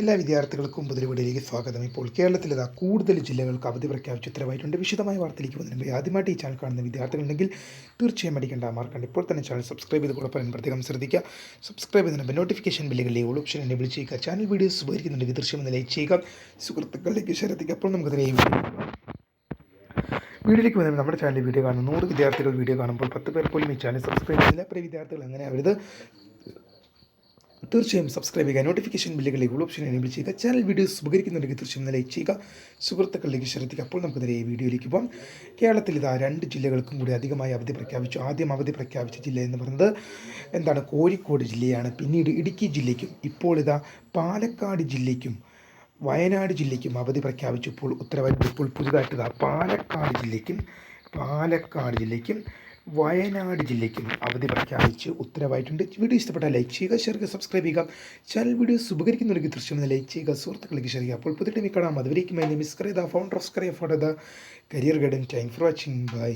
എല്ലാ വിദ്യാർത്ഥികൾക്കും പുതിയ സ്വാഗതം. ഇപ്പോൾ കേരളത്തിൽ ഇതാ കൂടുതൽ ജില്ലകൾക്ക് അവധി പ്രഖ്യാപിച്ച് ഉത്തരവായിട്ടുണ്ട്. വിശദമായ വാർത്തയിലേക്ക് പോകുന്നതിന് ആദ്യമായിട്ട് ഈ ചാനൽ കാണുന്ന വിദ്യാർത്ഥികളുണ്ടെങ്കിൽ തീർച്ചയായും അടിക്കേണ്ട മാർക്കുണ്ട് ഇപ്പോൾ തന്നെ ചാനൽ സബ്സ്ക്രൈബ് ചെയ്ത് പറയാൻ പ്രത്യേകം ശ്രദ്ധിക്കുക. സബ്സ്ക്രൈബ് ചെയ്യുന്നതിന് നോട്ടിഫിക്കേഷൻ ബില്ലുകളിലെ ഓൾ ഓപ്ഷൻ എന്നെ വിളിച്ചേക്കുക ചാനൽ വീഡിയോസ് ഉപകരിക്കുന്നുണ്ടെങ്കിൽ തീർച്ചയായും ഒന്ന് ലൈക്ക് ചെയ്യുക. സുഹൃത്തുക്കളിലേക്ക് ശ്രദ്ധിക്കുക അപ്പോൾ വീഡിയോ വീഡിയോയിലേക്ക് വന്നാൽ നമ്മുടെ ചാനലിൽ വീഡിയോ കാണുന്ന നൂറ് വിദ്യാർത്ഥികൾ വീഡിയോ കാണുമ്പോൾ പത്ത് പേർ പോലും ഈ ചാനൽ സബ്സ്ക്രൈബ് ചെയ്തില്ല പ്രിയ വിദ്യാർത്ഥികൾ അങ്ങനെ അവരുത് തീർച്ചയായും സബ്സ്ക്രൈബ് ചെയ്യുക. നോട്ടിഫിക്കേഷൻ ബില്ലുകളിലേക്ക് ഓപ്ഷൻ എനേബിൾ ചെയ്യുക. ചാനൽ വീഡിയോസ് ഉപകരിക്കുന്നുണ്ടെങ്കിൽ തീർച്ചയായും ലൈക്ക് ചെയ്യുക. സുഹൃത്തുക്കളിലേക്ക് ശ്രദ്ധിക്കുക അപ്പോൾ നമുക്ക് നേരെ വീഡിയോയിലേക്ക് പോകാം. കേരളത്തിൽ ഇതാ രണ്ട് ജില്ലകൾക്കും കൂടി അധികമായി അവധി പ്രഖ്യാപിച്ചു. ആദ്യം അവധി പ്രഖ്യാപിച്ച ജില്ല എന്ന് പറയുന്നത് എന്താണ്? കോഴിക്കോട് ജില്ലയാണ്. പിന്നീട് ഇടുക്കി ജില്ലയ്ക്കും ഇപ്പോൾ ഇതാ പാലക്കാട് ജില്ലയ്ക്കും വയനാട് ജില്ലയ്ക്കും അവധി പ്രഖ്യാപിച്ചപ്പോൾ ഉത്തരവാദിത്വം ഇപ്പോൾ പുതുതായിട്ട് പാലക്കാട് ജില്ലയ്ക്കും പാലക്കാട് ജില്ലയ്ക്കും വയനാട് ജില്ലയ്ക്കും അവധി പ്രഖ്യാപിച്ച് ഉത്തരവായിട്ടുണ്ട്. വീഡിയോ ഇഷ്ടപ്പെട്ട ലൈക്ക് ചെയ്യുക ഷെയർ ചെയ്യുക സബ്സ്ക്രൈബ് ചെയ്യുക. ചാനൽ വീഡിയോസ് ഉപകരിക്കുന്നുണ്ടെങ്കിൽ തീർച്ചയായും ലൈക്ക് ചെയ്യുക സുഹൃത്തുക്കളിലേക്ക് ഷെയർ ചെയ്യുക. അപ്പോൾ പുതിയ ടൈമിൽ കാണാം. അതുവരേക്കും name is Kariya the founder of Kariya for the career guidance thank for watching bye